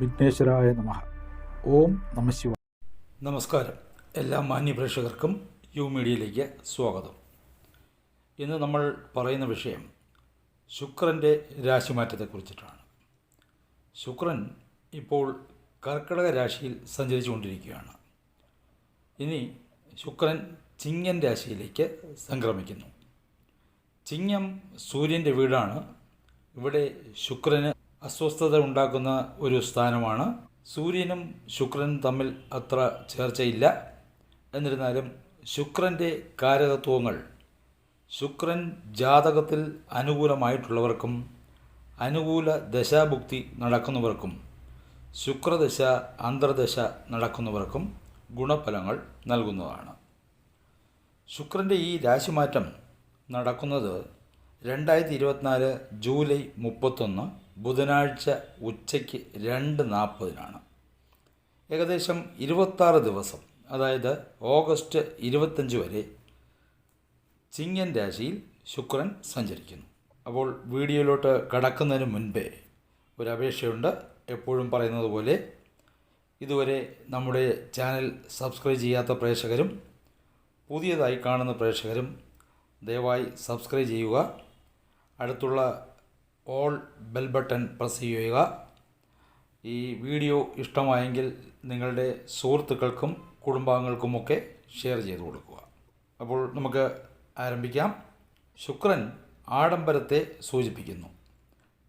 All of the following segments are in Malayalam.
വിഘ്നേശ്വരായ നമ. ഓം നമശിവ നമസ്കാരം. എല്ലാ മാന്യ പ്രേക്ഷകർക്കും യു മീഡിയയിലേക്ക് സ്വാഗതം. ഇന്ന് നമ്മൾ പറയുന്ന വിഷയം ശുക്രന്റെ രാശിമാറ്റത്തെക്കുറിച്ചിട്ടാണ്. ശുക്രൻ ഇപ്പോൾ കർക്കിടക രാശിയിൽ സഞ്ചരിച്ചുകൊണ്ടിരിക്കുകയാണ്. ഇനി ശുക്രൻ ചിങ്ങൻ രാശിയിലേക്ക് സംക്രമിക്കുന്നു. ചിങ്ങം സൂര്യന്റെ വീടാണ്. ഇവിടെ ശുക്രന് അസ്വസ്ഥത ഉണ്ടാക്കുന്ന ഒരു സ്ഥാനമാണ്. സൂര്യനും ശുക്രനും തമ്മിൽ അത്ര ചേർച്ചയില്ല. എന്നിരുന്നാലും ശുക്രന്റെ കാരകത്വങ്ങൾ ശുക്രൻ ജാതകത്തിൽ അനുകൂലമായിട്ടുള്ളവർക്കും അനുകൂല ദശാഭുക്തി നടക്കുന്നവർക്കും ശുക്രദശ അന്തർദശ നടക്കുന്നവർക്കും ഗുണഫലങ്ങൾ നൽകുന്നതാണ്. ശുക്രന്റെ ഈ രാശിമാറ്റം നടക്കുന്നത് രണ്ടായിരത്തി ഇരുപത്തിനാല് ജൂലൈ മുപ്പത്തൊന്ന് ബുധനാഴ്ച ഉച്ചയ്ക്ക് രണ്ട് നാൽപ്പതിനാണ്. ഏകദേശം ഇരുപത്താറ് ദിവസം അതായത് ഓഗസ്റ്റ് ഇരുപത്തഞ്ച് വരെ ചിങ്ങൻ രാശിയിൽ ശുക്രൻ സഞ്ചരിക്കുന്നു. അപ്പോൾ വീഡിയോയിലോട്ട് കടക്കുന്നതിന് മുൻപേ ഒരു അപേക്ഷയുണ്ട്. എപ്പോഴും പറയുന്നത് പോലെ ഇതുവരെ നമ്മുടെ ചാനൽ സബ്സ്ക്രൈബ് ചെയ്യാത്ത പ്രേക്ഷകരും പുതിയതായി കാണുന്ന പ്രേക്ഷകരും ദയവായി സബ്സ്ക്രൈബ് ചെയ്യുക. അടുത്തുള്ള ഓൾ ബെൽ ബട്ടൺ പ്രസ് ചെയ്യുക. ഈ വീഡിയോ ഇഷ്ടമായെങ്കിൽ നിങ്ങളുടെ സുഹൃത്തുക്കൾക്കും കുടുംബാംഗങ്ങൾക്കുമൊക്കെ ഷെയർ ചെയ്തു കൊടുക്കുക. അപ്പോൾ നമുക്ക് ആരംഭിക്കാം. ശുക്രൻ ആഡംബരത്തെ സൂചിപ്പിക്കുന്നു.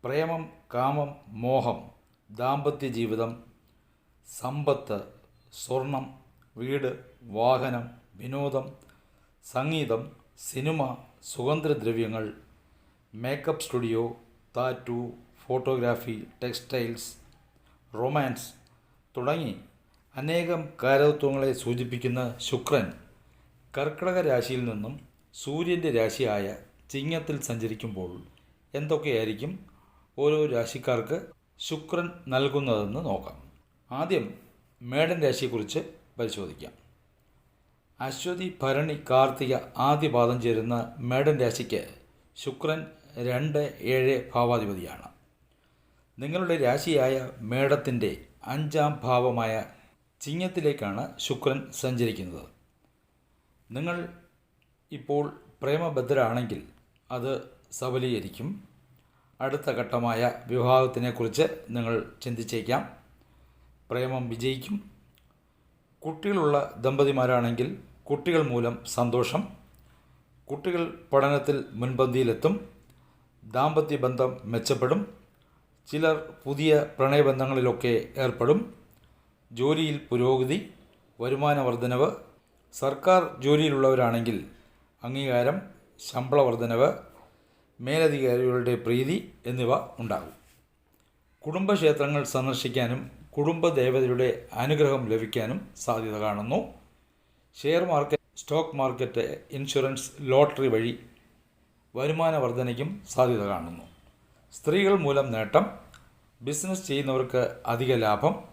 പ്രേമം കാമം മോഹം ദാമ്പത്യ ജീവിതം സമ്പത്ത് സ്വർണം വീട് വാഹനം വിനോദം സംഗീതം സിനിമ സുഗന്ധദ്രവ്യങ്ങൾ makeup studio tattoo photography textiles romance തുടങ്ങി അനേകം കാരതത്വങ്ങളെ സൂചിപ്പിക്കുന്ന ശുക്രൻ കർക്കിടക രാശിയിൽ നിന്നും സൂര്യന്റെ രാശിയായ ചിങ്ങത്തിൽ സഞ്ചരിക്കുമ്പോൾ എന്തൊക്കെയായിരിക്കും ഓരോ രാശിക്കാർക്ക് ശുക്രൻ നൽകുന്നതെന്ന് നോക്കാം. ആദ്യം മേടൻ രാശിയെക്കുറിച്ച് പരിശോധിക്കാം. അശ്വതി ഭരണി കാർത്തിക ആദ്യ പാദം ചേരുന്ന മേടൻ രാശിക്ക് ശുക്രൻ രണ്ട് ഏഴ് ഭാവാധിപതിയാണ്. നിങ്ങളുടെ രാശിയായ മേടത്തിന്റെ അഞ്ചാം ഭാവമായ ചിങ്ങത്തിലേക്കാണ് ശുക്രൻ സഞ്ചരിക്കുന്നത്. നിങ്ങൾ ഇപ്പോൾ പ്രേമബദ്ധരാണെങ്കിൽ അത് സബലീകരിക്കും. അടുത്ത ഘട്ടമായ വിവാഹത്തിനെക്കുറിച്ച് നിങ്ങൾ ചിന്തിച്ചേക്കാം. പ്രേമം വിജയിക്കും. കുട്ടികളുള്ള ദമ്പതിമാരാണെങ്കിൽ കുട്ടികൾ മൂലം സന്തോഷം. കുട്ടികൾ പഠനത്തിൽ മുൻപന്തിയിലെത്തും. ദാമ്പത്യ ബന്ധം മെച്ചപ്പെടും. ചിലർ പുതിയ പ്രണയബന്ധങ്ങളിലൊക്കെ ഏർപ്പെടും. ജോലിയിൽ പുരോഗതി വരുമാന വർധനവ് സർക്കാർ ജോലിയിലുള്ളവരാണെങ്കിൽ അംഗീകാരം ശമ്പള വർധനവ് മേലധികാരികളുടെ പ്രീതി എന്നിവ ഉണ്ടാകും. കുടുംബക്ഷേത്രങ്ങൾ സന്ദർശിക്കാനും കുടുംബദേവതയുടെ അനുഗ്രഹം ലഭിക്കാനും സാധ്യത കാണുന്നു. Share market stock market insurance lottery വഴി വരുമാന വർധനയ്ക്കും സാധ്യത കാണുന്നു. സ്ത്രീകൾ മൂലം നേട്ടം ബിസിനസ് ചെയ്യുന്നവർക്ക് അധിക ലാഭം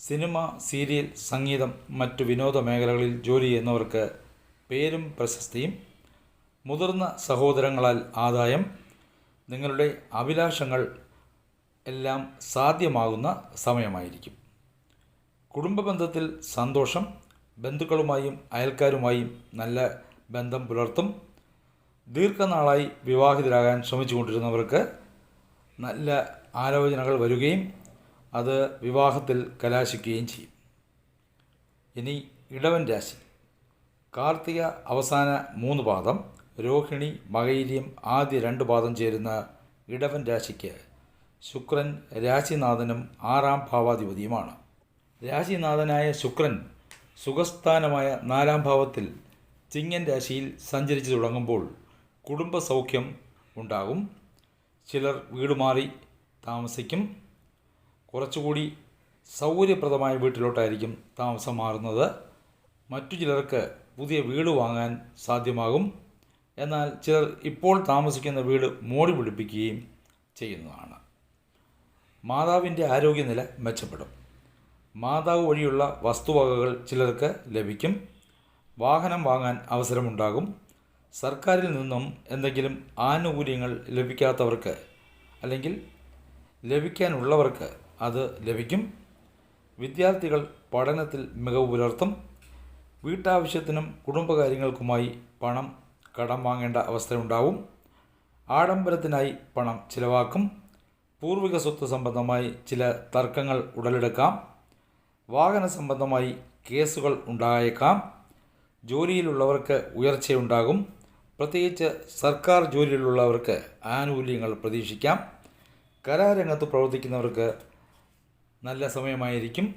സിനിമ സീരിയൽ സംഗീതം മറ്റു വിനോദ മേഖലകളിൽ ജോലി ചെയ്യുന്നവർക്ക് പേരും പ്രശസ്തിയും മുതിർന്ന സഹോദരങ്ങളാൽ ആദായം നിങ്ങളുടെ അഭിലാഷങ്ങൾ എല്ലാം സാധ്യമാകുന്ന സമയമായിരിക്കും. കുടുംബ ബന്ധത്തിൽ സന്തോഷം ബന്ധുക്കളുമായും അയൽക്കാരുമായും നല്ല ബന്ധം പുലർത്തും. ദീർഘനാളായി വിവാഹിതരാകാൻ ശ്രമിച്ചുകൊണ്ടിരുന്നവർക്ക് നല്ല ആലോചനകൾ വരികയും അത് വിവാഹത്തിൽ കലാശിക്കുകയും ചെയ്യും. ഇനി ഇടവൻ രാശി. കാർത്തിക അവസാന മൂന്ന് പാദം രോഹിണി മകൈര്യം ആദ്യ രണ്ട് പാദം ചേരുന്ന ഇടവൻ രാശിക്ക് ശുക്രൻ രാശിനാഥനും ആറാം ഭാവാധിപതിയുമാണ്. രാശിനാഥനായ ശുക്രൻ സുഖസ്ഥാനമായ നാലാം ഭാവത്തിൽ ചിങ്ങൻ രാശിയിൽ സഞ്ചരിച്ചു തുടങ്ങുമ്പോൾ കുടുംബസൗഖ്യം ഉണ്ടാകും. ചിലർ വീട് മാറി താമസിക്കും. കുറച്ചുകൂടി സൗകര്യപ്രദമായ വീട്ടിലോട്ടായിരിക്കും താമസം മാറുന്നത്. മറ്റു ചിലർക്ക് പുതിയ വീട് വാങ്ങാൻ സാധ്യമാകും. എന്നാൽ ചിലർ ഇപ്പോൾ താമസിക്കുന്ന വീട് മോടി പിടിപ്പിക്കുകയും ചെയ്യുന്നതാണ്. മാതാവിന്റെ ആരോഗ്യനില മെച്ചപ്പെടും. മാതാവ് വഴിയുള്ള വസ്തുവകകൾ ചിലർക്ക് ലഭിക്കും. വാഹനം വാങ്ങാൻ അവസരമുണ്ടാകും. സർക്കാരിൽ നിന്നും എന്തെങ്കിലും ആനുകൂല്യങ്ങൾ ലഭിക്കാത്തവർക്ക് അല്ലെങ്കിൽ ലഭിക്കാനുള്ളവർക്ക് അത് ലഭിക്കും. വിദ്യാർത്ഥികൾ പഠനത്തിൽ മികവ് പുലർത്തും. വീട്ടാവശ്യത്തിനും കുടുംബകാര്യങ്ങൾക്കുമായി പണം കടം വാങ്ങേണ്ട അവസ്ഥയുണ്ടാവും. ആഡംബരത്തിനായി പണം ചിലവാക്കും. പൂർവിക സ്വത്ത് സംബന്ധമായി ചില തർക്കങ്ങൾ ഉടലെടുക്കാം. വാഹന സംബന്ധമായി കേസുകൾ ഉണ്ടായേക്കാം. ജോലിയിലുള്ളവർക്ക് ഉയർച്ചയുണ്ടാകും. പ്രത്യേകിച്ച് സർക്കാർ ജോലിയിലുള്ളവർക്ക് ആനുകൂല്യങ്ങൾ പ്രതീക്ഷിക്കാം. കലാരംഗത്ത് പ്രവർത്തിക്കുന്നവർക്ക് നല്ല സമയമായിരിക്കും.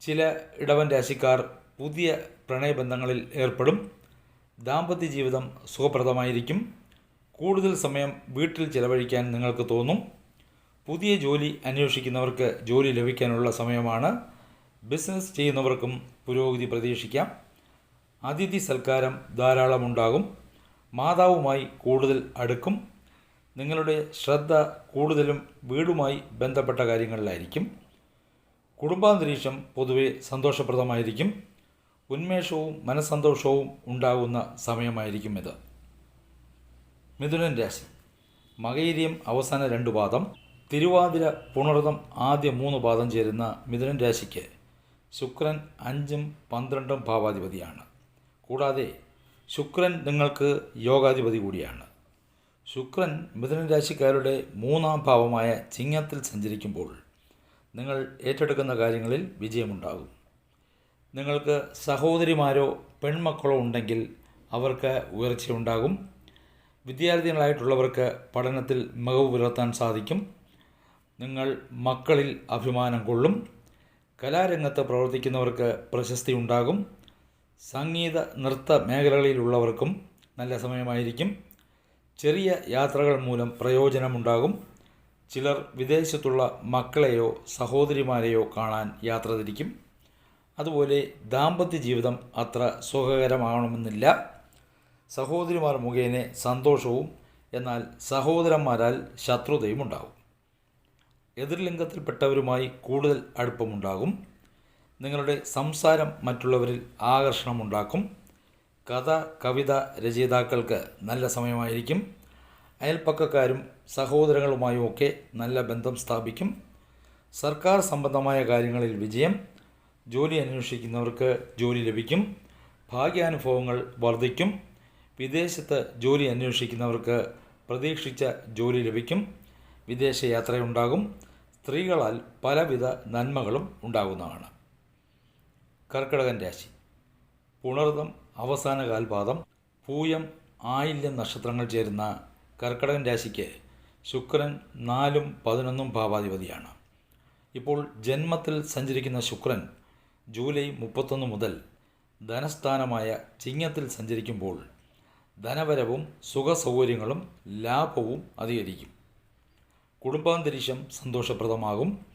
ചില ഇടവൻ രാശിക്കാർ പുതിയ പ്രണയബന്ധങ്ങളിൽ ഏർപ്പെടും. ദാമ്പത്യ ജീവിതം സുഖപ്രദമായിരിക്കും. കൂടുതൽ സമയം വീട്ടിൽ ചിലവഴിക്കാൻ നിങ്ങൾക്ക് തോന്നും. പുതിയ ജോലി അന്വേഷിക്കുന്നവർക്ക് ജോലി ലഭിക്കാനുള്ള സമയമാണ്. ബിസിനസ് ചെയ്യുന്നവർക്കും പുരോഗതി പ്രതീക്ഷിക്കാം. അതിഥി സൽക്കാരം ധാരാളമുണ്ടാകും. മാതാവുമായി കൂടുതൽ അടുക്കും. നിങ്ങളുടെ ശ്രദ്ധ കൂടുതലും വീടുമായി ബന്ധപ്പെട്ട കാര്യങ്ങളിലായിരിക്കും. കുടുംബാന്തരീക്ഷം പൊതുവെ സന്തോഷപ്രദമായിരിക്കും. ഉന്മേഷവും മനസ്സന്തോഷവും ഉണ്ടാകുന്ന സമയമായിരിക്കും ഇത്. മിഥുനൻ രാശി. മകൈര്യം അവസാന രണ്ട് പാദം. തിരുവാതിര പുണർതം ആദ്യ മൂന്ന് പാദം ചേരുന്ന മിഥുനൻ രാശിക്ക് ശുക്രൻ അഞ്ചും പന്ത്രണ്ടും ഭാവാധിപതിയാണ്. കൂടാതെ ശുക്രൻ നിങ്ങൾക്ക് യോഗാധിപതി കൂടിയാണ്. ശുക്രൻ മിഥുന രാശിക്കാരുടെ മൂന്നാം ഭാവമായ ചിങ്ങത്തിൽ സഞ്ചരിക്കുമ്പോൾ നിങ്ങൾ ഏറ്റെടുക്കുന്ന കാര്യങ്ങളിൽ വിജയമുണ്ടാകും. നിങ്ങൾക്ക് സഹോദരിമാരോ പെൺമക്കളോ ഉണ്ടെങ്കിൽ അവർക്ക് ഉയർച്ചയുണ്ടാകും. വിദ്യാർത്ഥികളായിട്ടുള്ളവർക്ക് പഠനത്തിൽ മികവ് പുലർത്താൻ സാധിക്കും. നിങ്ങൾ മക്കളിൽ അഭിമാനം കൊള്ളും. കലാരംഗത്ത് പ്രവർത്തിക്കുന്നവർക്ക് പ്രശസ്തി ഉണ്ടാകും സംഗീത നൃത്ത മേഖലകളിലുള്ളവർക്കും നല്ല സമയമായിരിക്കും. ചെറിയ യാത്രകൾ മൂലം പ്രയോജനമുണ്ടാകും. ചിലർ വിദേശത്തുള്ള മക്കളെയോ സഹോദരിമാരെയോ കാണാൻ യാത്ര തിരിക്കും. അതുപോലെ ദാമ്പത്യ ജീവിതം അത്ര സുഖകരമാകണമെന്നില്ല സഹോദരിമാർ മുഖേന സന്തോഷവും എന്നാൽ സഹോദരന്മാരാൽ ശത്രുതയും ഉണ്ടാകും എതിർലിംഗത്തിൽപ്പെട്ടവരുമായി കൂടുതൽ അടുപ്പമുണ്ടാകും. നിങ്ങളുടെ സംസാരം മറ്റുള്ളവരിൽ ആകർഷണമുണ്ടാക്കും. കഥ കവിത രചയിതാക്കൾക്ക് നല്ല സമയമായിരിക്കും. അയൽപ്പക്കക്കാരും സഹോദരങ്ങളുമായും ഒക്കെ നല്ല ബന്ധം സ്ഥാപിക്കും. സർക്കാർ സംബന്ധമായ കാര്യങ്ങളിൽ വിജയം. ജോലി അന്വേഷിക്കുന്നവർക്ക് ജോലി ലഭിക്കും. ഭാഗ്യാനുഭവങ്ങൾ വർദ്ധിക്കും. വിദേശത്ത് ജോലി അന്വേഷിക്കുന്നവർക്ക് പ്രതീക്ഷിച്ച ജോലി ലഭിക്കും. വിദേശയാത്രയുണ്ടാകും സ്ത്രീകളാൽ പലവിധ നന്മകളും ഉണ്ടാകുന്നതാണ്. കർക്കിടകൻ രാശി. പുണർതം അവസാന കാൽപാദം പൂയം ആയില്യം നക്ഷത്രങ്ങൾ ചേരുന്ന കർക്കിടകൻ രാശിക്ക് ശുക്രൻ നാലും പതിനൊന്നും ഭാവാധിപതിയാണ്. ഇപ്പോൾ ജന്മത്തിൽ സഞ്ചരിക്കുന്ന ശുക്രൻ ജൂലൈ മുപ്പത്തൊന്ന് മുതൽ ധനസ്ഥാനമായ ചിങ്ങത്തിൽ സഞ്ചരിക്കുമ്പോൾ ധനവരവും സുഖസൗകര്യങ്ങളും ലാഭവും അധികരിക്കും. കുടുംബാന്തരീക്ഷം സന്തോഷപ്രദമാകും.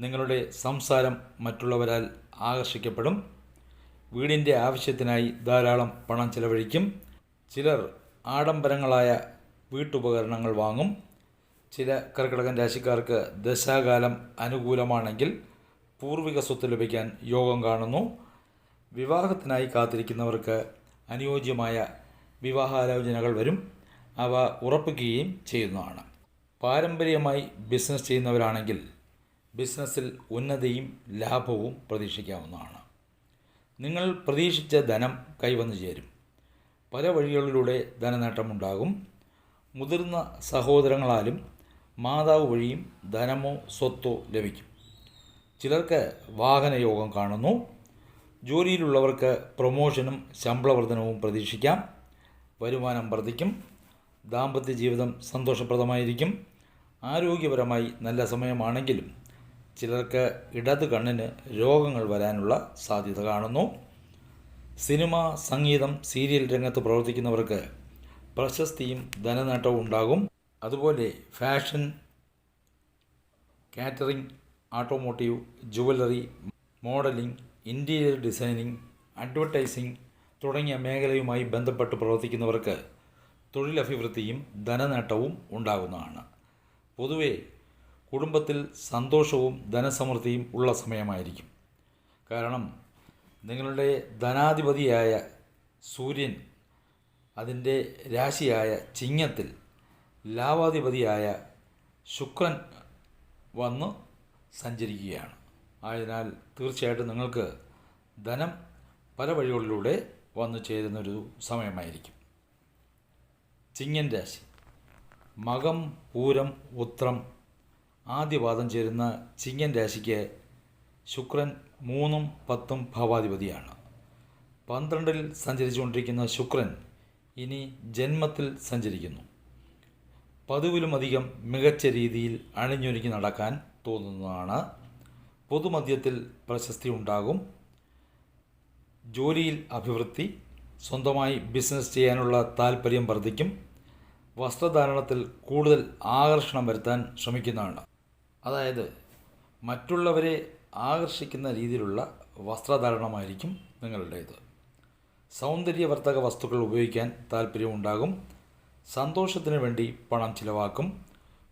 നിങ്ങളുടെ സംസാരം മറ്റുള്ളവരാൽ ആകർഷിക്കപ്പെടും. വീടിന്റെ ആവശ്യത്തിനായി ധാരാളം പണം ചിലവഴിക്കും. ചിലർ ആഡംബരങ്ങളായ വീട്ടുപകരണങ്ങൾ വാങ്ങും. ചില കർക്കിടകൻ രാശിക്കാർക്ക് ദശാകാലം അനുകൂലമാണെങ്കിൽ പൂർവിക സ്വത്ത് ലഭിക്കാൻ യോഗം കാണുന്നു. വിവാഹത്തിനായി കാത്തിരിക്കുന്നവർക്ക് അനുയോജ്യമായ വിവാഹാലോചനകൾ വരും. അവ ഉറപ്പിക്കുകയും ചെയ്യുന്നതാണ്. പാരമ്പര്യമായി ബിസിനസ് ചെയ്യുന്നവരാണെങ്കിൽ ബിസിനസ്സിൽ ഉന്നതിയും ലാഭവും പ്രതീക്ഷിക്കാവുന്നതാണ്. നിങ്ങൾ പ്രതീക്ഷിച്ച ധനം കൈവന്നു ചേരും. പല വഴികളിലൂടെ ധനനേട്ടമുണ്ടാകും. മുതിർന്ന സഹോദരങ്ങളാലും മാതാവ് വഴിയും ധനമോ സ്വത്തോ ലഭിക്കും. ചിലർക്ക് വാഹനയോഗം കാണുന്നു. ജോലിയിലുള്ളവർക്ക് പ്രൊമോഷനും ശമ്പളവർദ്ധനവും പ്രതീക്ഷിക്കാം. വരുമാനം വർദ്ധിക്കും. ദാമ്പത്യ ജീവിതം സന്തോഷപ്രദമായിരിക്കും. ആരോഗ്യപരമായി നല്ല സമയമാണെങ്കിലും ചിലർക്ക് ഇടത് കണ്ണിന് രോഗങ്ങൾ വരാനുള്ള സാധ്യത കാണുന്നു. സിനിമ സംഗീതം സീരിയൽ രംഗത്ത് പ്രവർത്തിക്കുന്നവർക്ക് പ്രശസ്തിയും ധനനേട്ടവും ഉണ്ടാകും. അതുപോലെ fashion catering automotive jewellery modelling interior designing advertising തുടങ്ങിയ മേഖലയുമായി ബന്ധപ്പെട്ട് പ്രവർത്തിക്കുന്നവർക്ക് തൊഴിലഭിവൃദ്ധിയും ധനനേട്ടവും ഉണ്ടാകുന്നതാണ്. പൊതുവെ കുടുംബത്തിൽ സന്തോഷവും ധനസമൃദ്ധിയും ഉള്ള സമയമായിരിക്കും. കാരണം നിങ്ങളുടെ ധനാധിപതിയായ സൂര്യൻ അതിന്റെ രാശിയായ ചിങ്ങത്തിൽ ലാവാധിപതിയായ ശുക്രൻ വന്ന് സഞ്ചരിക്കുകയാണ്. ആയതിനാൽ തീർച്ചയായിട്ടും നിങ്ങൾക്ക് ധനം പല വഴികളിലൂടെ വന്നു ചേരുന്നൊരു സമയമായിരിക്കും. ചിങ്ങൻ രാശി. മകം പൂരം ഉത്രം ആദ്യപാദം ചേരുന്ന ചിങ്ങൻ രാശിക്ക് ശുക്രൻ മൂന്നും പത്തും ഭാവാധിപതിയാണ്. പന്ത്രണ്ടിൽ സഞ്ചരിച്ചുകൊണ്ടിരിക്കുന്ന ശുക്രൻ ഇനി ജന്മത്തിൽ സഞ്ചരിക്കുന്നു. പതിവിലും അധികം മികച്ച രീതിയിൽ അണിഞ്ഞൊരുങ്ങി നടക്കാൻ തോന്നുന്നതാണ്. പൊതുമധ്യത്തിൽ പ്രശസ്തി ഉണ്ടാകും. ജോലിയിൽ അഭിവൃദ്ധി സ്വന്തമായി ബിസിനസ് ചെയ്യാനുള്ള താല്പര്യം വർദ്ധിക്കും. വസ്ത്രധാരണത്തിൽ കൂടുതൽ ആകർഷണം വരുത്താൻ ശ്രമിക്കുന്നതാണ്. അതായത് മറ്റുള്ളവരെ ആകർഷിക്കുന്ന രീതിയിലുള്ള വസ്ത്രധാരണമായിരിക്കും നിങ്ങളുടേത്. സൗന്ദര്യവർദ്ധക വസ്തുക്കൾ ഉപയോഗിക്കാൻ താല്പര്യമുണ്ടാകും. സന്തോഷത്തിന് വേണ്ടി പണം ചിലവാക്കും.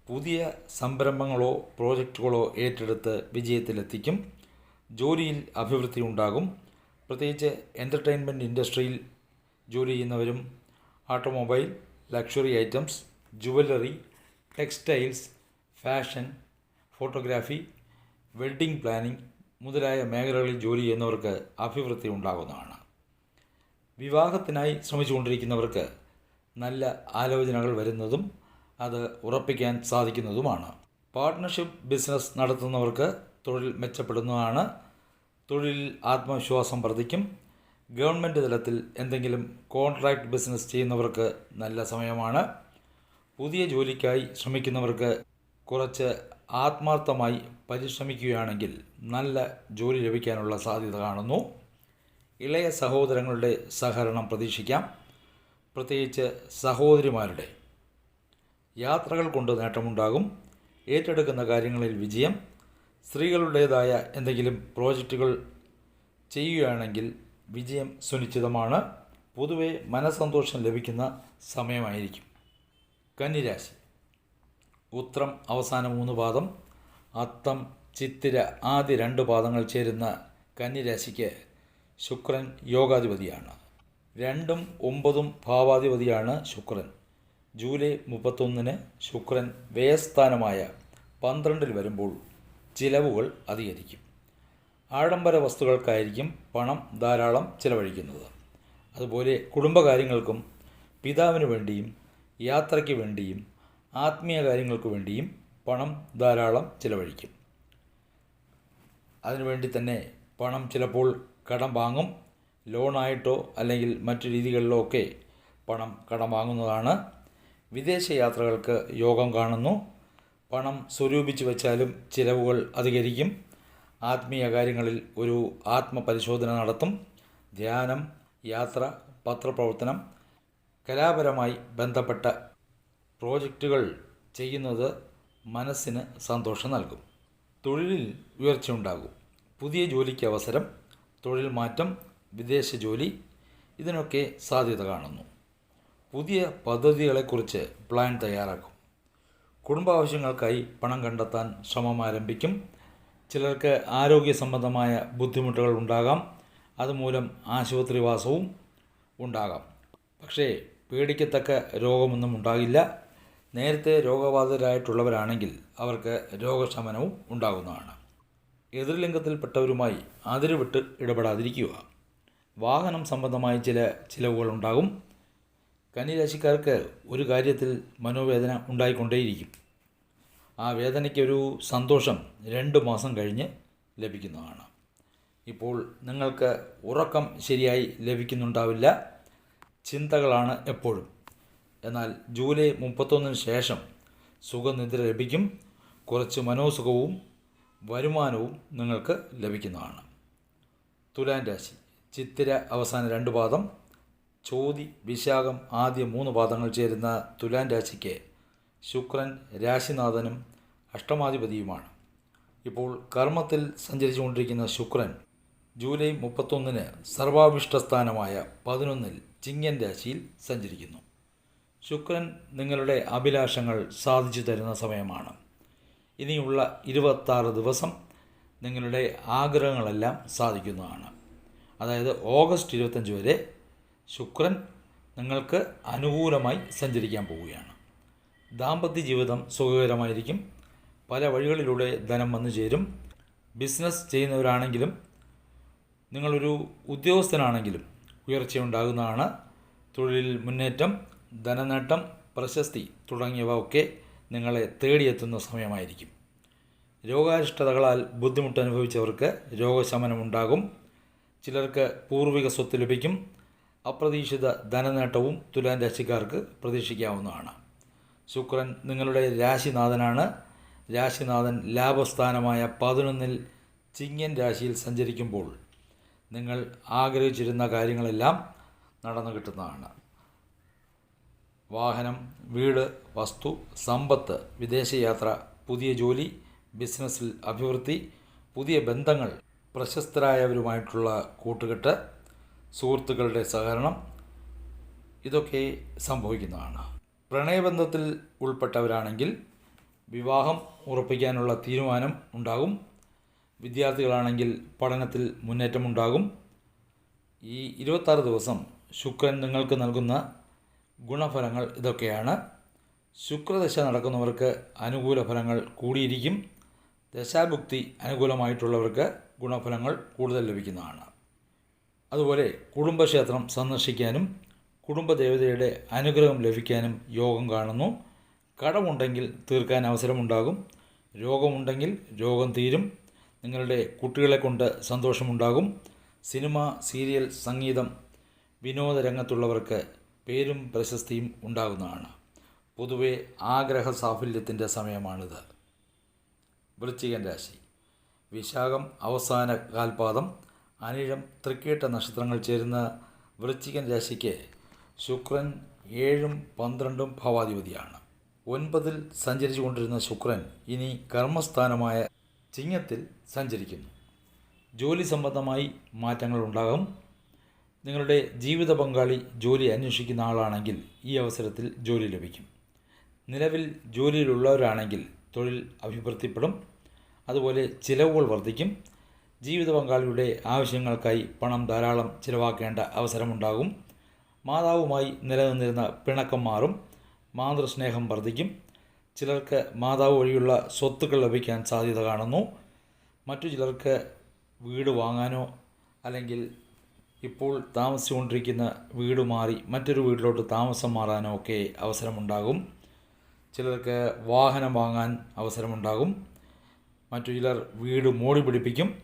പുതിയ സംരംഭങ്ങളോ പ്രോജക്റ്റുകളോ ഏറ്റെടുത്ത് വിജയത്തിലെത്തിക്കും. ജോലിയിൽ അഭിവൃദ്ധി ഉണ്ടാകും. പ്രത്യേകിച്ച് എന്റർടൈൻമെന്റ് ഇൻഡസ്ട്രിയിൽ ജോലി ചെയ്യുന്നവരും automobile luxury items jewellery textiles fashion photography wedding planning മുതലായ മേഖലകളിൽ ജോലി ചെയ്യുന്നവർക്ക് അഭിവൃദ്ധി ഉണ്ടാകുന്നതാണ്. വിവാഹത്തിനായി ശ്രമിച്ചുകൊണ്ടിരിക്കുന്നവർക്ക് നല്ല ആലോചനകൾ വരുന്നതും അത് ഉറപ്പിക്കാൻ സാധിക്കുന്നതുമാണ്. പാർട്ട്ണർഷിപ്പ് ബിസിനസ് നടത്തുന്നവർക്ക് തൊഴിൽ മെച്ചപ്പെടുന്നതാണ്. തൊഴിലിൽ ആത്മവിശ്വാസം വർദ്ധിക്കും. ഗവൺമെന്റ് തലത്തിൽ എന്തെങ്കിലും കോൺട്രാക്ട് ബിസിനസ് ചെയ്യുന്നവർക്ക് നല്ല സമയമാണ്. പുതിയ ജോലിക്കായി ശ്രമിക്കുന്നവർക്ക് കുറച്ച് ആത്മാർത്ഥമായി പരിശ്രമിക്കുകയാണെങ്കിൽ നല്ല ജോലി ലഭിക്കാനുള്ള സാധ്യത കാണുന്നു. ഇളയ സഹോദരങ്ങളുടെ സഹകരണം പ്രതീക്ഷിക്കാം. പ്രത്യേകിച്ച് സഹോദരിമാരുടെ യാത്രകൾ കൊണ്ട് നേട്ടമുണ്ടാകും. ഏറ്റെടുക്കുന്ന കാര്യങ്ങളിൽ വിജയം. സ്ത്രീകളുടേതായ എന്തെങ്കിലും പ്രോജക്റ്റുകൾ ചെയ്യുകയാണെങ്കിൽ വിജയം സുനിശ്ചിതമാണ്. പൊതുവെ മനസ്സന്തോഷം ലഭിക്കുന്ന സമയമായിരിക്കും. കന്നിരാശി. ഉത്രം അവസാന മൂന്ന് പാദം അത്തം ചിത്തിര ആദ്യ രണ്ട് പാദങ്ങൾ ചേരുന്ന കന്നിരാശിക്ക് ശുക്രൻ യോഗാധിപതിയാണ്. രണ്ടും ഒമ്പതും ഭാവാധിപതിയാണ് ശുക്രൻ. ജൂലൈ മുപ്പത്തൊന്നിന് ശുക്രൻ വ്യയസ്ഥാനമായ പന്ത്രണ്ടിൽ വരുമ്പോൾ ചിലവുകൾ അധികരിക്കും. ആഡംബര വസ്തുക്കൾക്കായിരിക്കും പണം ധാരാളം ചിലവഴിക്കുന്നത്. അതുപോലെ കുടുംബകാര്യങ്ങൾക്കും പിതാവിന് വേണ്ടിയും യാത്രയ്ക്ക് വേണ്ടിയും ആത്മീയ കാര്യങ്ങൾക്ക് വേണ്ടിയും പണം ധാരാളം ചിലവഴിക്കും. അതിനുവേണ്ടി തന്നെ പണം ചിലപ്പോൾ കടം വാങ്ങും. ലോണായിട്ടോ അല്ലെങ്കിൽ മറ്റു രീതികളിലോ ഒക്കെ പണം കടം വാങ്ങുന്നതാണ്. വിദേശ യാത്രകൾക്ക് യോഗം കാണുന്നു. പണം സ്വരൂപിച്ച് വെച്ചാലും ചിലവുകൾ അധികരിക്കും. ആത്മീയ കാര്യങ്ങളിൽ ഒരു ആത്മപരിശോധന നടത്തും. ധ്യാനം യാത്ര പത്രപ്രവർത്തനം കലാപരമായി ബന്ധപ്പെട്ട പ്രോജക്റ്റുകൾ ചെയ്യുന്നത് മനസ്സിന് സന്തോഷം നൽകും. തൊഴിലിൽ ഉയർച്ചയുണ്ടാകും പുതിയ ജോലിക്ക് അവസരം തൊഴിൽ മാറ്റം വിദേശ ജോലി ഇതിനൊക്കെ സാധ്യത കാണുന്നു. പുതിയ പദ്ധതികളെക്കുറിച്ച് പ്ലാൻ തയ്യാറാക്കും. കുടുംബാവശ്യങ്ങൾക്കായി പണം കണ്ടെത്താൻ ശ്രമം ആരംഭിക്കും. ചിലർക്ക് ആരോഗ്യ സംബന്ധമായ ബുദ്ധിമുട്ടുകൾ ഉണ്ടാകാം. അതുമൂലം ആശുപത്രിവാസവും ഉണ്ടാകാം. പക്ഷേ പേടിക്കത്തക്ക രോഗമൊന്നും ഉണ്ടാകില്ല. നേരത്തെ രോഗബാധിതരായിട്ടുള്ളവരാണെങ്കിൽ അവർക്ക് രോഗശമനവും ഉണ്ടാകുന്നതാണ്. എതിർലിംഗത്തിൽപ്പെട്ടവരുമായി അതിരുവിട്ട് ഇടപെടാതിരിക്കുക. വാഹനം സംബന്ധമായ ചില ചിലവുകളുണ്ടാകും. കന്നിരാശിക്കാർക്ക് ഒരു കാര്യത്തിൽ മനോവേദന ഉണ്ടായിക്കൊണ്ടേയിരിക്കും. ആ വേദനയ്ക്കൊരു സന്തോഷം രണ്ട് മാസം കഴിഞ്ഞ് ലഭിക്കുന്നതാണ്. ഇപ്പോൾ നിങ്ങൾക്ക് ഉറക്കം ശരിയായി ലഭിക്കുന്നുണ്ടാവില്ല. ചിന്തകളാണ് എപ്പോഴും. എന്നാൽ ജൂലൈ മുപ്പത്തൊന്നിന് ശേഷം സുഖനിദ്ര ലഭിക്കും. കുറച്ച് മനോസുഖവും വരുമാനവും നിങ്ങൾക്ക് ലഭിക്കുന്നതാണ്. തുലാൻ രാശി. ചിത്തിര അവസാന രണ്ട് പാദം. ചോതി വിശാഖം ആദ്യ മൂന്ന് പാദങ്ങൾ ചേരുന്ന തുലാൻ രാശിക്ക് ശുക്രൻ രാശിനാഥനും അഷ്ടമാധിപതിയുമാണ്. ഇപ്പോൾ കർമ്മത്തിൽ സഞ്ചരിച്ചുകൊണ്ടിരിക്കുന്ന ശുക്രൻ ജൂലൈ മുപ്പത്തൊന്നിന് സർവാഭിഷ്ടസ്ഥാനമായ പതിനൊന്നിൽ ചിങ്ങൻ രാശിയിൽ സഞ്ചരിക്കുന്നു. ശുക്രൻ നിങ്ങളുടെ അഭിലാഷങ്ങൾ സാധിച്ചു തരുന്ന സമയമാണ്. ഇനിയുള്ള ഇരുപത്താറ് ദിവസം നിങ്ങളുടെ ആഗ്രഹങ്ങളെല്ലാം സാധിക്കുന്നതാണ്. അതായത് ഓഗസ്റ്റ് ഇരുപത്തഞ്ച് വരെ ശുക്രൻ നിങ്ങൾക്ക് അനുകൂലമായി സഞ്ചരിക്കാൻ പോവുകയാണ്. ദാമ്പത്യ ജീവിതം സുഖകരമായിരിക്കും. പല വഴികളിലൂടെ ധനം വന്നു ചേരും. ബിസിനസ് ചെയ്യുന്നവരാണെങ്കിലും നിങ്ങളൊരു ഉദ്യോഗസ്ഥനാണെങ്കിലും ഉയർച്ചയുണ്ടാകുന്നതാണ് തൊഴിലിൽ മുന്നേറ്റം. ധനനേട്ടം പ്രശസ്തി തുടങ്ങിയവ ഒക്കെ നിങ്ങളെ തേടിയെത്തുന്ന സമയമായിരിക്കും. രോഗാരിഷ്ടതകളാൽ ബുദ്ധിമുട്ട് അനുഭവിച്ചവർക്ക് രോഗശമനമുണ്ടാകും. ചിലർക്ക് പൂർവിക സ്വത്ത് ലഭിക്കും. അപ്രതീക്ഷിത ധനനേട്ടവും തുലാൻ രാശിക്കാർക്ക് പ്രതീക്ഷിക്കാവുന്നതാണ്. ശുക്രൻ നിങ്ങളുടെ രാശിനാഥനാണ്. രാശിനാഥൻ ലാഭസ്ഥാനമായ പതിനൊന്നിൽ ചിങ്ങൻ രാശിയിൽ സഞ്ചരിക്കുമ്പോൾ നിങ്ങൾ ആഗ്രഹിച്ചിരുന്ന കാര്യങ്ങളെല്ലാം നടന്നു കിട്ടുന്നതാണ് വാഹനം വീട് വസ്തു സമ്പത്ത് വിദേശയാത്ര പുതിയ ജോലി ബിസിനസ്സിൽ അഭിവൃദ്ധി പുതിയ ബന്ധങ്ങൾ പ്രശസ്തരായവരുമായിട്ടുള്ള കൂട്ടുകെട്ട് സുഹൃത്തുക്കളുടെ സഹകരണം ഇതൊക്കെ സംഭവിക്കുന്നതാണ്. പ്രണയബന്ധത്തിൽ ഉൾപ്പെട്ടവരാണെങ്കിൽ വിവാഹം ഉറപ്പിക്കാനുള്ള തീരുമാനം ഉണ്ടാകും. വിദ്യാർത്ഥികളാണെങ്കിൽ പഠനത്തിൽ മുന്നേറ്റമുണ്ടാകും. ഈ ഇരുപത്താറ് ദിവസം ശുക്രൻ നിങ്ങൾക്ക് നൽകുന്ന ഗുണഫലങ്ങൾ ഇതൊക്കെയാണ്. ശുക്രദശ നടക്കുന്നവർക്ക് അനുകൂല ഫലങ്ങൾ കൂടിയിരിക്കും. ദശാഭുക്തി അനുകൂലമായിട്ടുള്ളവർക്ക് ഗുണഫലങ്ങൾ കൂടുതൽ ലഭിക്കുന്നതാണ്. അതുപോലെ കുടുംബക്ഷേത്രം സന്ദർശിക്കാനും കുടുംബദേവതയുടെ അനുഗ്രഹം ലഭിക്കാനും യോഗം കാണുന്നു. കടമുണ്ടെങ്കിൽ തീർക്കാൻ അവസരമുണ്ടാകും. രോഗമുണ്ടെങ്കിൽ രോഗം തീരും. നിങ്ങളുടെ കുട്ടികളെ കൊണ്ട് സന്തോഷമുണ്ടാകും. സിനിമ സീരിയൽ സംഗീതം വിനോദ രംഗത്തുള്ളവർക്ക് പേരും പ്രശസ്തിയും ഉണ്ടാകുന്നതാണ്. പൊതുവെ ആഗ്രഹ സാഫല്യത്തിന്റെ സമയമാണിത്. വൃശ്ചികൻ രാശി. വിശാഖം അവസാന കാൽപാദം അനിഴം തൃക്കേട്ട നക്ഷത്രങ്ങൾ ചേരുന്ന വൃശ്ചികൻ രാശിക്ക് ശുക്രൻ ഏഴും പന്ത്രണ്ടും ഭാവാധിപതിയാണ്. ഒൻപതിൽ സഞ്ചരിച്ചു കൊണ്ടിരുന്ന ശുക്രൻ ഇനി കർമ്മസ്ഥാനമായ ചിങ്ങത്തിൽ സഞ്ചരിക്കുന്നു. ജോലി സംബന്ധമായി മാറ്റങ്ങൾ ഉണ്ടാകും നിങ്ങളുടെ ജീവിത പങ്കാളി ജോലി അന്വേഷിക്കുന്ന ആളാണെങ്കിൽ ഈ അവസരത്തിൽ ജോലി ലഭിക്കും. നിലവിൽ ജോലിയിലുള്ളവരാണെങ്കിൽ തൊഴിൽ അഭിവൃദ്ധിപ്പെടും. അതുപോലെ ചിലവുകൾ വർദ്ധിക്കും. ജീവിത പങ്കാളിയുടെ ആവശ്യങ്ങൾക്കായി പണം ധാരാളം ചിലവാക്കേണ്ട അവസരമുണ്ടാകും. മാതാവുമായി നിലനിന്നിരുന്ന പിണക്കം മാറും. മാതൃസ്നേഹം വർദ്ധിക്കും. ചിലർക്ക് മാതാവ് വഴിയുള്ള സ്വത്തുക്കൾ ലഭിക്കാൻ സാധ്യത കാണുന്നു. മറ്റു ചിലർക്ക് വീട് വാങ്ങാനോ അല്ലെങ്കിൽ ഇപ്പോൾ താമസിച്ചുകൊണ്ടിരിക്കുന്ന വീട് മാറി മറ്റൊരു വീട്ടിലോട്ട് താമസം മാറാനോ ഒക്കെ അവസരമുണ്ടാകും. ചിലർക്ക് വാഹനം വാങ്ങാൻ അവസരമുണ്ടാകും. മറ്റു ചിലർ വീട് മോടി പിടിപ്പിക്കും.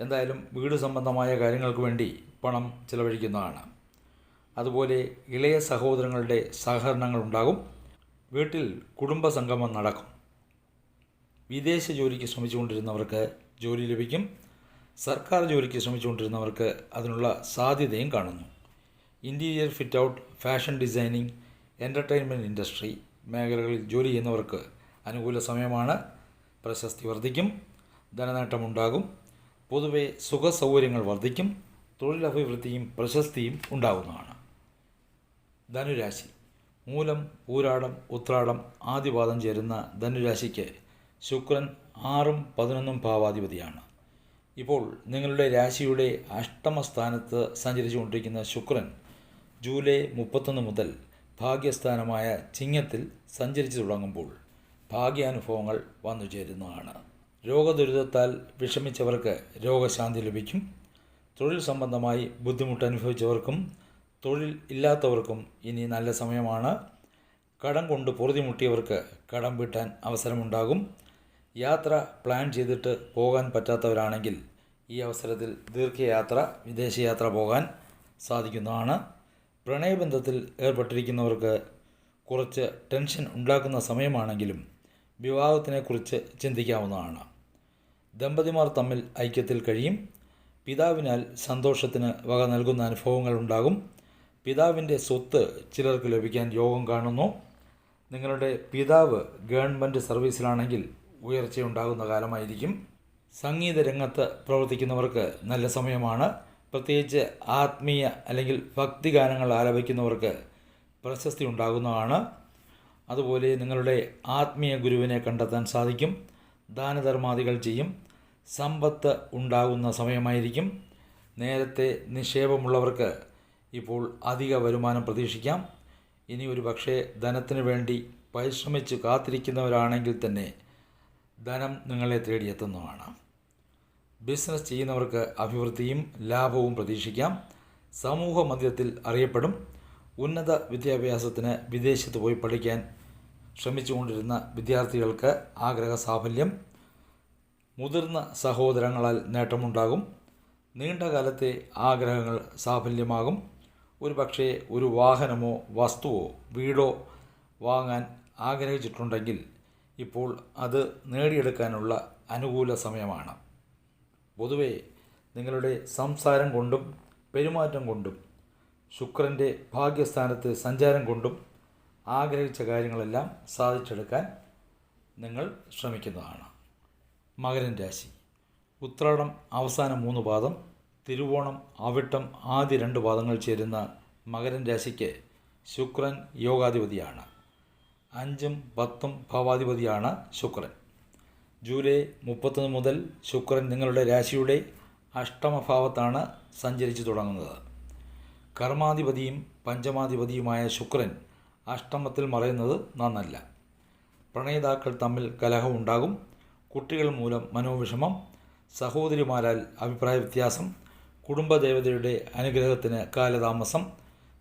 എന്തായാലും വീട് സംബന്ധമായ കാര്യങ്ങൾക്ക് വേണ്ടി പണം ചിലവഴിക്കുന്നതാണ്. അതുപോലെ ഇളയ സഹോദരങ്ങളുടെ സഹകരണങ്ങൾ ഉണ്ടാകും. വീട്ടിൽ കുടുംബ സംഗമം നടക്കും. വിദേശ ജോലിക്ക് ശ്രമിച്ചുകൊണ്ടിരുന്നവർക്ക് ജോലി ലഭിക്കും. സർക്കാർ ജോലിക്ക് ശ്രമിച്ചുകൊണ്ടിരുന്നവർക്ക് അതിനുള്ള സാധ്യതയും കാണുന്നു. Interior fit out fashion designing entertainment industry മേഖലകളിൽ ജോലി ചെയ്യുന്നവർക്ക് അനുകൂല സമയമാണ്. പ്രശസ്തി വർദ്ധിക്കും ധനനേട്ടമുണ്ടാകും പൊതുവെ സുഖ സൗകര്യങ്ങൾ വർദ്ധിക്കും തൊഴിലഭിവൃദ്ധിയും പ്രശസ്തിയും ഉണ്ടാകുന്നതാണ്. ധനുരാശി. മൂലം പൂരാടം ഉത്രാടം ആദിപാദം ചേരുന്ന ധനുരാശിക്ക് ശുക്രൻ ആറും പതിനൊന്നും ഭാവാധിപതിയാണ്. ഇപ്പോൾ നിങ്ങളുടെ രാശിയുടെ അഷ്ടമസ്ഥാനത്ത് സഞ്ചരിച്ചുകൊണ്ടിരിക്കുന്ന ശുക്രൻ ജൂലൈ മുപ്പത്തൊന്ന് മുതൽ ഭാഗ്യസ്ഥാനമായ ചിങ്ങത്തിൽ സഞ്ചരിച്ചു തുടങ്ങുമ്പോൾ ഭാഗ്യാനുഭവങ്ങൾ വന്നു ചേരുന്നതാണ്. രോഗദുരിതത്താൽ വിഷമിച്ചവർക്ക് രോഗശാന്തി ലഭിക്കും. തൊഴിൽ സംബന്ധമായി ബുദ്ധിമുട്ട് അനുഭവിച്ചവർക്കും തൊഴിൽ ഇല്ലാത്തവർക്കും ഇനി നല്ല സമയമാണ്. കടം കൊണ്ട് പൊറുതിമുട്ടിയവർക്ക് കടം വീട്ടാൻ അവസരമുണ്ടാകും. യാത്ര പ്ലാൻ ചെയ്തിട്ട് പോകാൻ പറ്റാത്തവരാണെങ്കിൽ ഈ അവസരത്തിൽ ദീർഘയാത്ര വിദേശയാത്ര പോകാൻ സാധിക്കുന്നതാണ്. പ്രണയബന്ധത്തിൽ ഏർപ്പെട്ടിരിക്കുന്നവർക്ക് കുറച്ച് ടെൻഷൻ ഉണ്ടാക്കുന്ന സമയമാണെങ്കിലും വിവാഹത്തിനെക്കുറിച്ച് ചിന്തിക്കാവുന്നതാണ്. ദമ്പതിമാർ തമ്മിൽ ഐക്യത്തിൽ കഴിയും. പിതാവിനാൽ സന്തോഷത്തിന് വക നൽകുന്ന അനുഭവങ്ങൾ ഉണ്ടാകും. പിതാവിന്റെ സ്വത്ത് ചിലർക്ക് ലഭിക്കാൻ യോഗം കാണുന്നു. നിങ്ങളുടെ പിതാവ് ഗവൺമെന്റ് സർവീസിലാണെങ്കിൽ ഉയർച്ചയുണ്ടാകുന്ന കാലമായിരിക്കും. സംഗീത രംഗത്ത് പ്രവർത്തിക്കുന്നവർക്ക് നല്ല സമയമാണ്. പ്രത്യേകിച്ച് ആത്മീയ അല്ലെങ്കിൽ ഭക്തി ഗാനങ്ങൾ ആലപിക്കുന്നവർക്ക് പ്രശസ്തി ഉണ്ടാകുന്നതാണ്. അതുപോലെ നിങ്ങളുടെ ആത്മീയ ഗുരുവിനെ കണ്ടെത്താൻ സാധിക്കും. ദാനധർമാദികൾ ചെയ്യും. സമ്പത്ത് ഉണ്ടാകുന്ന സമയമായിരിക്കും. നേരത്തെ നിക്ഷേപമുള്ളവർക്ക് ഇപ്പോൾ അധിക വരുമാനം പ്രതീക്ഷിക്കാം. ഇനി ഒരു പക്ഷേ ധനത്തിന് വേണ്ടി പരിശ്രമിച്ച് കാത്തിരിക്കുന്നവരാണെങ്കിൽ തന്നെ ധനം നിങ്ങളെ തേടിയെത്തുന്നതാണ്. ബിസിനസ് ചെയ്യുന്നവർക്ക് അഭിവൃദ്ധിയും ലാഭവും പ്രതീക്ഷിക്കാം. സമൂഹ മധ്യത്തിൽ അറിയപ്പെടും. ഉന്നത വിദ്യാഭ്യാസത്തിന് വിദേശത്ത് പോയി പഠിക്കാൻ ശ്രമിച്ചുകൊണ്ടിരുന്ന വിദ്യാർത്ഥികൾക്ക് ആഗ്രഹ സാഫല്യം മുതിർന്ന സഹോദരങ്ങളാൽ നേട്ടമുണ്ടാകും. നീണ്ടകാലത്തെ ആഗ്രഹങ്ങൾ സാഫല്യമാകും. ഒരു പക്ഷേ ഒരു വാഹനമോ വസ്തുവോ വീടോ വാങ്ങാൻ ആഗ്രഹിച്ചിട്ടുണ്ടെങ്കിൽ ഇപ്പോൾ അത് നേടിയെടുക്കാനുള്ള അനുകൂല സമയമാണ്. പൊതുവെ നിങ്ങളുടെ സംസാരം കൊണ്ടും പെരുമാറ്റം കൊണ്ടും ശുക്രന്റെ ഭാഗ്യസ്ഥാനത്ത് സഞ്ചാരം കൊണ്ടും ആഗ്രഹിച്ച കാര്യങ്ങളെല്ലാം സാധിച്ചെടുക്കാൻ നിങ്ങൾ ശ്രമിക്കുന്നതാണ്. മകരൻ രാശി. ഉത്രാടം അവസാന മൂന്ന് പാദം തിരുവോണം അവിട്ടം ആദ്യ രണ്ട് പാദങ്ങൾ ചേരുന്ന മകരൻ രാശിക്ക് ശുക്രൻ യോഗാധിപതിയാണ്. അഞ്ചും പത്തും ഭാവാധിപതിയാണ് ശുക്രൻ. ജൂലൈ മുപ്പത്തൊന്ന് മുതൽ ശുക്രൻ നിങ്ങളുടെ രാശിയുടെ അഷ്ടമഭാവത്താണ് സഞ്ചരിച്ചു തുടങ്ങുന്നത്. കർമാധിപതിയും പഞ്ചമാധിപതിയുമായ ശുക്രൻ അഷ്ടമത്തിൽ മറയുന്നത് നന്നല്ല. പ്രണയിതാക്കൾ തമ്മിൽ കലഹമുണ്ടാകും കുട്ടികൾ മൂലം മനോവിഷമം സഹോദരിമാരാൽ അഭിപ്രായ വ്യത്യാസം കുടുംബദേവതയുടെ അനുഗ്രഹത്തിന് കാലതാമസം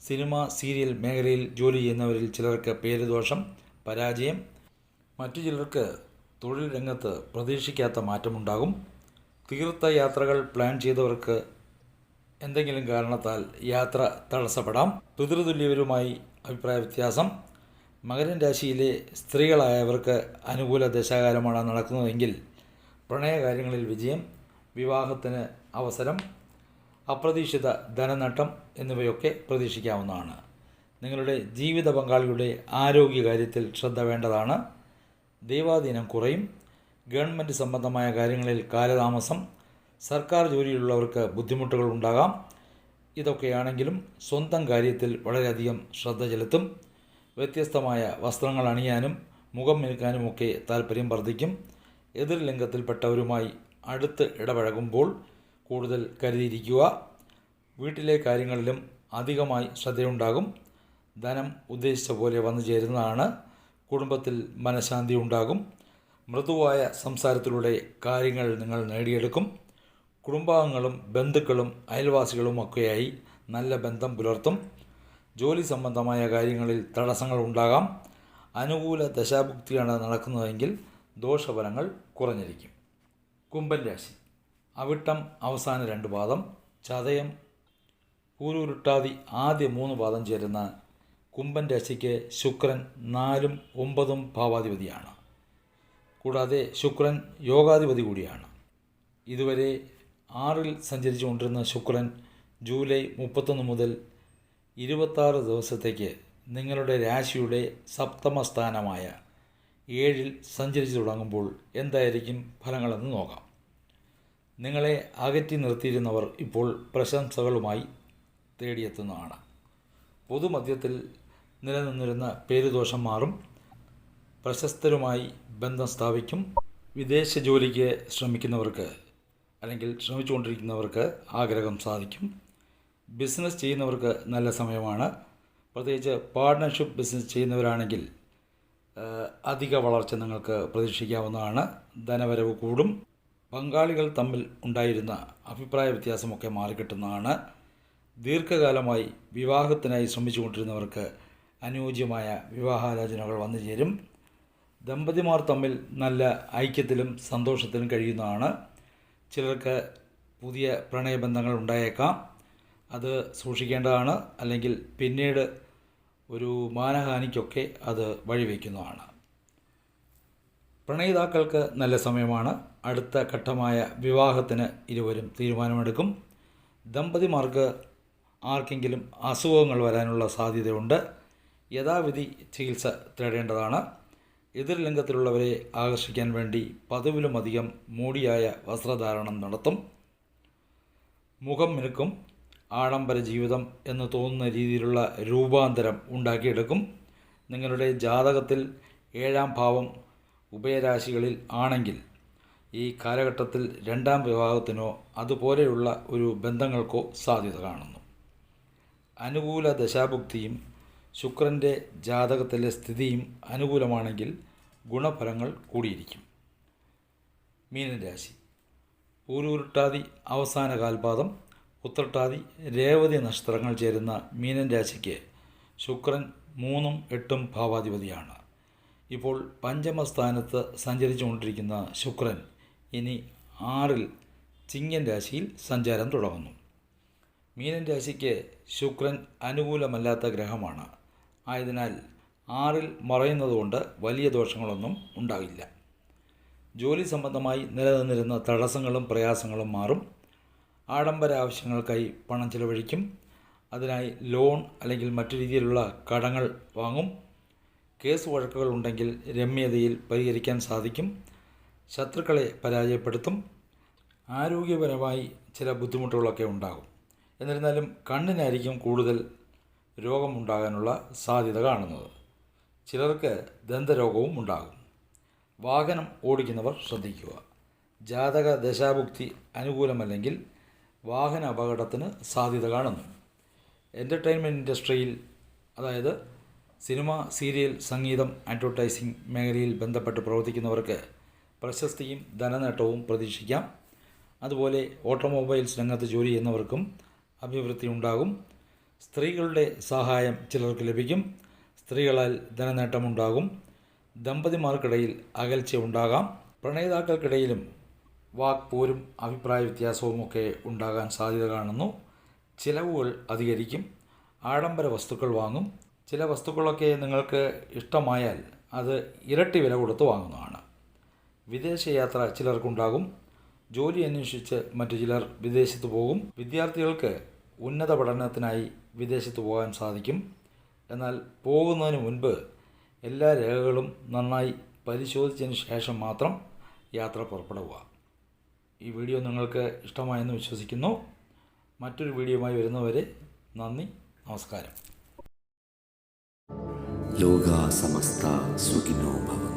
സിനിമ സീരിയൽ മേഖലയിൽ ജോലി ചെയ്യുന്നവരിൽ ചിലർക്ക് പേരുദോഷം പരാജയം. മറ്റു ചിലർക്ക് തൊഴിൽ രംഗത്ത് പ്രതീക്ഷിക്കാത്ത മാറ്റമുണ്ടാകും. തീർത്ഥയാത്രകൾ പ്ലാൻ ചെയ്തവർക്ക് എന്തെങ്കിലും കാരണത്താൽ യാത്ര തടസ്സപ്പെടാം. പിതൃതുല്യവരുമായി അഭിപ്രായ വ്യത്യാസം. മകരൻ രാശിയിലെ സ്ത്രീകളായവർക്ക് അനുകൂല ദശാകാലമാണ് നടക്കുന്നതെങ്കിൽ പ്രണയകാര്യങ്ങളിൽ വിജയം വിവാഹത്തിന് അവസരം. അപ്രതീക്ഷിത ധനനട്ടം എന്നിവയൊക്കെ പ്രതീക്ഷിക്കാവുന്നതാണ്. നിങ്ങളുടെ ജീവിത പങ്കാളിയുടെ ആരോഗ്യകാര്യത്തിൽ ശ്രദ്ധ വേണ്ടതാണ്. ദൈവാധീനം കുറയും. ഗവൺമെന്റ് സംബന്ധമായ കാര്യങ്ങളിൽ കാലതാമസം സർക്കാർ ജോലിയിലുള്ളവർക്ക് ബുദ്ധിമുട്ടുകൾ ഉണ്ടാകാം. ഇതൊക്കെയാണെങ്കിലും സ്വന്തം കാര്യത്തിൽ വളരെയധികം ശ്രദ്ധ ചെലുത്തും. വ്യത്യസ്തമായ വസ്ത്രങ്ങൾ അണിയാനും മുഖം മിനുക്കാനുമൊക്കെ താല്പര്യം വർദ്ധിക്കും. എതിർ ലിംഗത്തിൽപ്പെട്ടവരുമായി അടുത്ത് ഇടപഴകുമ്പോൾ കൂടുതൽ കരുതിയിരിക്കുക. വീട്ടിലെ കാര്യങ്ങളിലും അധികമായി ശ്രദ്ധയുണ്ടാകും. ധനം ഉദ്ദേശിച്ച പോലെ വന്നു ചേരുന്നതാണ്. കുടുംബത്തിൽ മനഃശാന്തി ഉണ്ടാകും. മൃദുവായ സംസാരത്തിലൂടെ കാര്യങ്ങൾ നിങ്ങൾ നേടിയെടുക്കും. കുടുംബാംഗങ്ങളും ബന്ധുക്കളും അയൽവാസികളും ഒക്കെയായി നല്ല ബന്ധം പുലർത്തും. ജോലി സംബന്ധമായ കാര്യങ്ങളിൽ തടസ്സങ്ങൾ ഉണ്ടാകാം. അനുകൂല ദശാഭുക്തിയാണ് നടക്കുന്നതെങ്കിൽ ദോഷഫലങ്ങൾ കുറഞ്ഞിരിക്കും. കുംഭൻ രാശി. അവിട്ടം അവസാന രണ്ട് പാദം ചതയം കൂരുരുട്ടാതി ആദ്യ മൂന്ന് പാദം ചേരുന്ന കുംഭൻ രാശിക്ക് ശുക്രൻ നാലും ഒമ്പതും ഭാവാധിപതിയാണ്. കൂടാതെ ശുക്രൻ യോഗാധിപതി കൂടിയാണ്. ഇതുവരെ ആറിൽ സഞ്ചരിച്ചു കൊണ്ടിരുന്ന ശുക്രൻ ജൂലൈ മുപ്പത്തൊന്ന് മുതൽ ഇരുപത്താറ് ദിവസത്തേക്ക് നിങ്ങളുടെ രാശിയുടെ സപ്തമ സ്ഥാനമായ ഏഴിൽ സഞ്ചരിച്ചു തുടങ്ങുമ്പോൾ എന്തായിരിക്കും ഫലങ്ങളെന്ന് നോക്കാം. നിങ്ങളെ അകറ്റി നിർത്തിയിരുന്നവർ ഇപ്പോൾ പ്രശംസകളുമായി തേടിയെത്തുന്നതാണ്. പൊതുമധ്യത്തിൽ നിലനിന്നിരുന്ന പേരുദോഷം മാറും. പ്രശസ്തരുമായി ബന്ധം സ്ഥാപിക്കും. വിദേശ ജോലിക്ക് ശ്രമിക്കുന്നവർക്ക് അല്ലെങ്കിൽ ശ്രമിച്ചുകൊണ്ടിരിക്കുന്നവർക്ക് ആഗ്രഹം സാധിക്കും. ബിസിനസ് ചെയ്യുന്നവർക്ക് നല്ല സമയമാണ്. പ്രത്യേകിച്ച് പാർട്ട്ണർഷിപ്പ് ബിസിനസ് ചെയ്യുന്നവരാണെങ്കിൽ അധിക വളർച്ച നിങ്ങൾക്ക് പ്രതീക്ഷിക്കാവുന്നതാണ്. ധനവരവ് കൂടും. പങ്കാളികൾ തമ്മിൽ ഉണ്ടായിരുന്ന അഭിപ്രായ വ്യത്യാസമൊക്കെ മാറിക്കിട്ടുന്നതാണ്. ദീർഘകാലമായി വിവാഹത്തിനായി ശ്രമിച്ചുകൊണ്ടിരുന്നവർക്ക് അനുയോജ്യമായ വിവാഹാലോചനകൾ വന്നു ചേരും. ദമ്പതിമാർ തമ്മിൽ നല്ല ഐക്യത്തിലും സന്തോഷത്തിലും കഴിയുന്നതാണ്. ചിലർക്ക് പുതിയ പ്രണയബന്ധങ്ങൾ ഉണ്ടായേക്കാം. അത് സൂക്ഷിക്കേണ്ടതാണ്. അല്ലെങ്കിൽ പിന്നീട് ഒരു മാനഹാനിക്കൊക്കെ അത് വഴിവെക്കുന്നതാണ്. പ്രണയിതാക്കൾക്ക് നല്ല സമയമാണ്. അടുത്ത ഘട്ടമായ വിവാഹത്തിന് ഇരുവരും തീരുമാനമെടുക്കും. ദമ്പതിമാർക്ക് ആർക്കെങ്കിലും അസുഖങ്ങൾ വരാനുള്ള സാധ്യതയുണ്ട്. യഥാവിധി ചികിത്സ തേടേണ്ടതാണ്. എതിർലിംഗത്തിലുള്ളവരെ ആകർഷിക്കാൻ വേണ്ടി പതിവിലുമധികം മൂടിയായ വസ്ത്രധാരണം നടത്തും. മുഖം മിനുക്കും. ആഡംബര ജീവിതം എന്ന് തോന്നുന്ന രീതിയിലുള്ള രൂപാന്തരം ഉണ്ടാക്കിയെടുക്കും. നിങ്ങളുടെ ജാതകത്തിൽ ഏഴാം ഭാവം ഉഭയരാശികളിൽ ആണെങ്കിൽ ഈ കാലഘട്ടത്തിൽ രണ്ടാം വിവാഹത്തിനോ അതുപോലെയുള്ള ഒരു ബന്ധങ്ങൾക്കോ സാധ്യത കാണുന്നു. അനുകൂല ദശാഭുക്തിയും ശുക്രന്റെ ജാതകത്തിലെ സ്ഥിതിയും അനുകൂലമാണെങ്കിൽ ഗുണഫലങ്ങൾ കൂടിയിരിക്കും. മീനരാശി. ഊരുരുട്ടാതി അവസാന കാൽപാദം ഉത്രട്ടാതി രേവതി നക്ഷത്രങ്ങൾ ചേരുന്ന മീനൻ രാശിക്ക് ശുക്രൻ മൂന്നും എട്ടും ഭാവാധിപതിയാണ്. ഇപ്പോൾ പഞ്ചമസ്ഥാനത്ത് സഞ്ചരിച്ചുകൊണ്ടിരിക്കുന്ന ശുക്രൻ ഇനി ആറിൽ ചിങ്ങൻ രാശിയിൽ സഞ്ചാരം തുടങ്ങുന്നു. മീനൻ രാശിക്ക് ശുക്രൻ അനുകൂലമല്ലാത്ത ഗ്രഹമാണ്. ആയതിനാൽ ആറിൽ മറയുന്നതുകൊണ്ട് വലിയ ദോഷങ്ങളൊന്നും ഉണ്ടാകില്ല ജോലി സംബന്ധമായി നിലനിന്നിരുന്ന തടസ്സങ്ങളും പ്രയാസങ്ങളും മാറും. ആഡംബര ആവശ്യങ്ങൾക്കായി പണം ചിലവഴിക്കും. അതിനായി ലോൺ അല്ലെങ്കിൽ മറ്റു രീതിയിലുള്ള കടങ്ങൾ വാങ്ങും. കേസ് വഴക്കുകൾ ഉണ്ടെങ്കിൽ രമ്യതയിൽ പരിഹരിക്കാൻ സാധിക്കും. ശത്രുക്കളെ പരാജയപ്പെടുത്തും. ആരോഗ്യപരമായി ചില ബുദ്ധിമുട്ടുകളൊക്കെ ഉണ്ടാകും. എന്നിരുന്നാലും കണ്ണിനായിരിക്കും കൂടുതൽ രോഗമുണ്ടാകാനുള്ള സാധ്യത കാണുന്നത്. ചിലർക്ക് ദന്തരോഗവും ഉണ്ടാകും. വാഹനം ഓടിക്കുന്നവർ ശ്രദ്ധിക്കുക. ജാതക ദശാഭുക്തി അനുകൂലമല്ലെങ്കിൽ വാഹന അപകടത്തിന് സാധ്യത കാണുന്നു. എന്റർടൈൻമെന്റ് ഇൻഡസ്ട്രിയിൽ അതായത് സിനിമ സീരിയൽ സംഗീതം അഡ്വർടൈസിംഗ് മേഖലയിൽ ബന്ധപ്പെട്ട് പ്രവർത്തിക്കുന്നവർക്ക് പ്രശസ്തിയും ധനനേട്ടവും പ്രതീക്ഷിക്കാം. അതുപോലെ ഓട്ടോമൊബൈൽസ് രംഗത്ത് ജോലി ചെയ്യുന്നവർക്കും അഭിവൃദ്ധി ഉണ്ടാകും സ്ത്രീകളുടെ സഹായം ചിലർക്ക് ലഭിക്കും. സ്ത്രീകളാൽ ധനനേട്ടമുണ്ടാകും. ദമ്പതിമാർക്കിടയിൽ അകൽച്ച ഉണ്ടാകാം പ്രണയിതാക്കൾക്കിടയിലും വാക്പോരും അഭിപ്രായ വ്യത്യാസവുമൊക്കെ ഉണ്ടാകാൻ സാധ്യത കാണുന്നു. ചിലവുകൾ അധികരിക്കും. ആഡംബര വസ്തുക്കൾ വാങ്ങും. ചില വസ്തുക്കളൊക്കെ നിങ്ങൾക്ക് ഇഷ്ടമായാൽ അത് ഇരട്ടി വില കൊടുത്ത് വാങ്ങുന്നതാണ്. വിദേശയാത്ര ചിലർക്കുണ്ടാകും. ജോലി അന്വേഷിച്ച് മറ്റു ചിലർ വിദേശത്ത് പോകും. വിദ്യാർത്ഥികൾക്ക് ഉന്നത പഠനത്തിനായി വിദേശത്ത് പോകാൻ സാധിക്കും. എന്നാൽ പോകുന്നതിന് മുൻപ് എല്ലാ രേഖകളും നന്നായി പരിശോധിച്ചതിന് ശേഷം മാത്രം യാത്ര പുറപ്പെടുക. ഈ വീഡിയോ നിങ്ങൾക്ക് ഇഷ്ടമായെന്ന് വിശ്വസിക്കുന്നു. മറ്റൊരു വീഡിയോയുമായി വരുന്നവരെ നന്ദി നമസ്കാരം. ലോകാസമസ്ത സമസ്ത സുഖിനോ ഭവ.